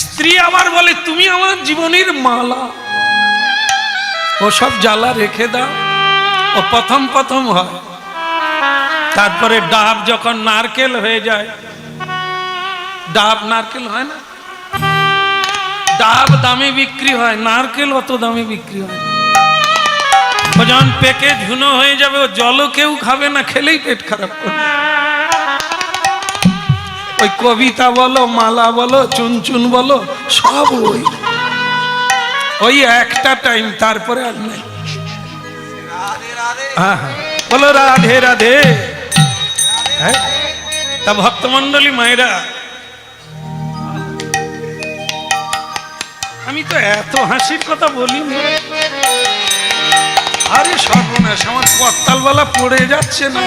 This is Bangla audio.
স্ত্রী আবার বলে, তুমি আমার জীবনের মালা। ও সব জ্বালা রেখে দাও। ও প্রথম প্রথম হয়। তারপরে ডাব যখন নারকেল হয়ে যায়, ডাব নারকেল হয় না? ডাব দামে বিক্রি হয়, নারকেল অত দামে বিক্রি হয় যখন পেকে ঝুনো হয়ে যাবে, ও জলও কেউ খাবে না, খেলেই পেট খারাপ করবে। ওই কবিতা বলো মালা বলো চুনচুন বলো সব ওই। ওই একটা টাইম তারপরে আর নেই। হ্যাঁ, হ্যাঁ। বলো রাধে রাধে। হ্যাঁ? তা ভক্তমন্ডলী মায়েরা আমি তো এত হাসির কথা বলিনি। আরে সর্বনাশ আমার কত্তালবেলা পড়ে যাচ্ছে না।